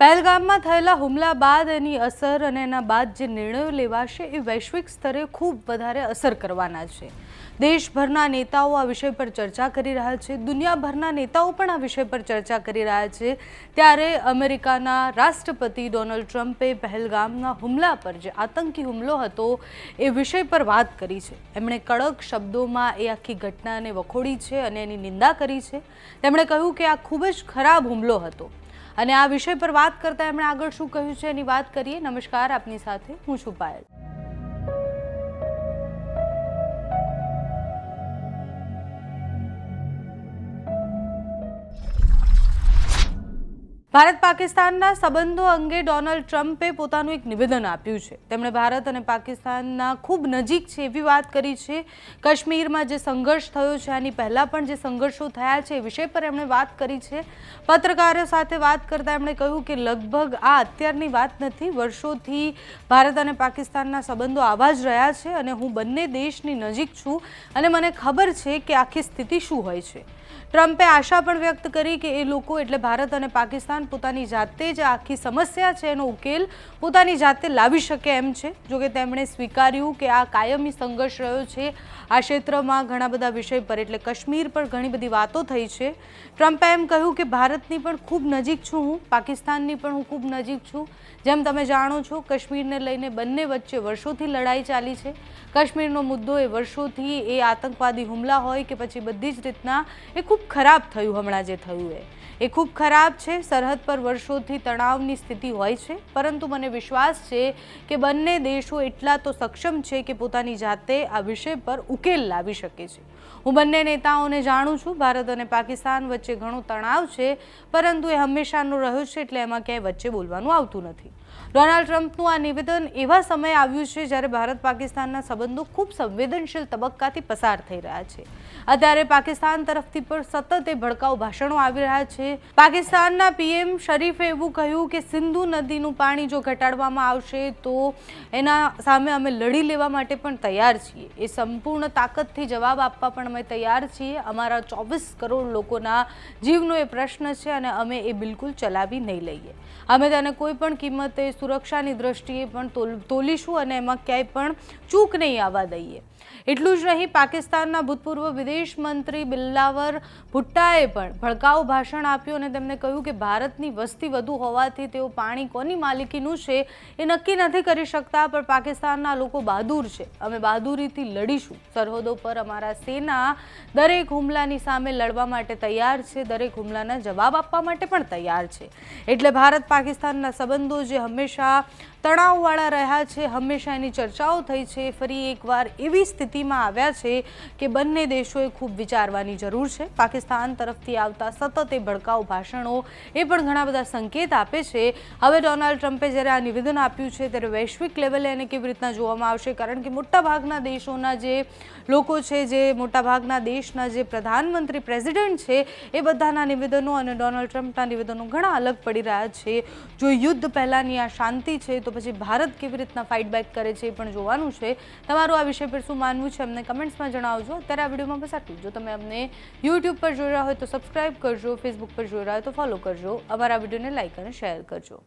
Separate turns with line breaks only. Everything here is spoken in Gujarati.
પહેલગામમાં થયેલા હુમલા બાદ એની અસર અને એના બાદ જે નિર્ણયો લેવાશે એ વૈશ્વિક સ્તરે ખૂબ વધારે અસર કરવાના છે. દેશભરના નેતાઓ આ વિષય પર ચર્ચા કરી રહ્યા છે. દુનિયાભરના નેતાઓ પણ આ વિષય પર ચર્ચા કરી રહ્યા છે. ત્યારે અમેરિકાના રાષ્ટ્રપતિ ડોનાલ્ડ ટ્રમ્પે પહેલગામના હુમલા પર જે આતંકી હુમલો હતો એ વિષય પર વાત કરી છે. એમણે કડક શબ્દોમાં એ આખી ઘટનાને વખોડી છે અને એની નિંદા કરી છે. તેમણે કહ્યું કે આ ખૂબ જ ખરાબ હુમલો હતો. અને આ વિષય પર વાત કરતા એમણે આગળ શું કહ્યું છે એની વાત કરીએ. નમસ્કાર, આપની સાથે હું છું પાયલ. ભારત પાકિસ્તાનના સંબંધો અંગે ડોનાલ્ડ ટ્રમ્પે પોતાનું એક નિવેદન આપ્યું છે. તેમણે ભારત અને પાકિસ્તાનના ખૂબ નજીક છે એવી વાત કરી છે. કાશ્મીરમાં જે સંઘર્ષ થયો છે, આની પહેલાં પણ જે સંઘર્ષો થયા છે એ વિષય પર એમણે વાત કરી છે. પત્રકારો સાથે વાત કરતાં એમણે કહ્યું કે લગભગ આ અત્યારની વાત નથી, વર્ષોથી ભારત અને પાકિસ્તાનના સંબંધો આવા જ રહ્યા છે અને હું બંને દેશની નજીક છું અને મને ખબર છે કે આખી સ્થિતિ શું હોય છે. ટ્રમ્પે આશા પણ વ્યક્ત કરી કે એ લોકો એટલે ભારત અને પાકિસ્તાન પોતાની જાતે જ આખી સમસ્યા છે એનો ઉકેલ પોતાની જાતે લાવી શકે એમ છે. જોકે તેમણે સ્વીકાર્યું કે આ કાયમી સંઘર્ષ રહ્યો છે. આ ક્ષેત્રમાં ઘણા બધા વિષય પર, એટલે કાશ્મીર પર ઘણી બધી વાતો થઈ છે. ટ્રમ્પે એમ કહ્યું કે ભારતની પણ ખૂબ નજીક છું હું, પાકિસ્તાનની પણ હું ખૂબ નજીક છું. જેમ તમે જાણો છો, કાશ્મીરને લઈને બંને વચ્ચે વર્ષોથી લડાઈ ચાલી છે. કાશ્મીરનો મુદ્દો એ વર્ષોથી એ આતંકવાદી હુમલા હોય કે પછી બધી જ રીતના, એ ખૂબ ખરાબ થયું હમણાં જે થયું એ. એ ખૂબ ખરાબ છે, સરહદ પર વર્ષોથી તણાવની સ્થિતિ હોય છે, પરંતુ મને વિશ્વાસ છે કે બંને દેશો એટલા તો સક્ષમ છે કે પોતાની જાતે આ વિષય પર ઉકેલ લાવી શકે છે. હું બંને નેતાઓને જાણું છું, ભારત અને પાકિસ્તાન વચ્ચે ઘણો તણાવ છે, પરંતુ એ હંમેશાનો રહ્યો છે એટલે એમાં ક્યાંય વચ્ચે બોલવાનું આવતું નથી. ડોનાલ્ડ ટ્રમ્પનું આ નિવેદન એવા સમયે આવ્યું છે જ્યારે ભારત પાકિસ્તાનના સંબંધો ખૂબ સંવેદનશીલ તબક્કાથી પસાર થઈ રહ્યા છે. અત્યારે પાકિસ્તાન તરફથી પણ સતત એ ભડકાઉ ભાષણો આવી રહ્યા છે. પાકિસ્તાનના પીએમ શરીફે એવું કહ્યું કે સિંધુ નદીનું પાણી જો ઘટાડવામાં આવશે તો એના સામે અમે લડી લેવા માટે પણ તૈયાર છીએ. એ સંપૂર્ણ તાકાતથી જવાબ આપવા પણ અમે તૈયાર છીએ. અમારા ચોવીસ કરોડ લોકોના જીવનો એ પ્રશ્ન છે અને અમે એ બિલકુલ ચલાવી નહીં લઈએ. અમે તેને કોઈ પણ કિંમતે સુરક્ષાની દ્રષ્ટિએ પણ તોલીશું અને એમાં ક્યાંય પણ ચૂક નહીં આવવા દઈએ. એટલું જ નહીં, પાકિસ્તાનના ભૂતપૂર્વ વિદેશ મંત્રી બિલ્લાવર ભુટ્ટાએ પણ ભડકાઉ ભાષણ આપ્યું અને તેમણે કહ્યું કે ભારતની વસ્તી વધુ હોવાથી તેઓ પાણી કોની માલિકીનું છે એ નક્કી નથી કરી શકતા, પણ પાકિસ્તાનના લોકો બહાદુર છે. અમે બહાદુરીથી લડીશું. સરહદો પર અમારા સેના દરેક હુમલાની સામે લડવા માટે તૈયાર છે. દરેક હુમલાના જવાબ આપવા માટે પણ તૈયાર છે. એટલે ભારત પાકિસ્તાનના સંબંધો જે હંમેશા તણાવવાળા રહ્યા છે, હંમેશા એની ચર્ચાઓ થઈ છે, ફરી એકવાર એવી સ્થિતિમાં આવ્યા છે કે બંને દેશોએ ખૂબ વિચારવાની જરૂર છે. પાકિસ્તાન તરફથી આવતા સતત એ ભડકાઉ ભાષણો એ પણ ઘણા બધા સંકેત આપે છે. હવે ડોનાલ્ડ ટ્રમ્પે જ્યારે આ નિવેદન આપ્યું છે, ત્યારે વૈશ્વિક લેવલે એને કેવી રીતના જોવામાં આવશે? કારણ કે મોટાભાગના દેશોના જે લોકો છે, જે મોટાભાગના દેશના જે પ્રધાનમંત્રી, પ્રેસિડેન્ટ છે, એ બધાના નિવેદનો અને ડોનાલ્ડ ટ્રમ્પના નિવેદનો ઘણા અલગ પડી રહ્યા છે. જો યુદ્ધ પહેલાંની આ શાંતિ છે, તો પછી ભારત કેવી રીતના ફાઇટ બેક કરે છે એ પણ જોવાનું છે. તમારું આ વિષય પર શું માનવું છે, અમને કમેન્ટ્સમાં જણાવજો. અત્યારે આ વિડીયોમાં બસ આટલું જો. તમે અમને યુટ્યુબ પર જોઈ રહ્યા હોય તો સબસ્ક્રાઇબ કરજો ફેસબુક પર જોઈ રહ્યા હોય તો ફોલો કરજો. અમારા વિડીયોને લાઇક અને શેર કરજો.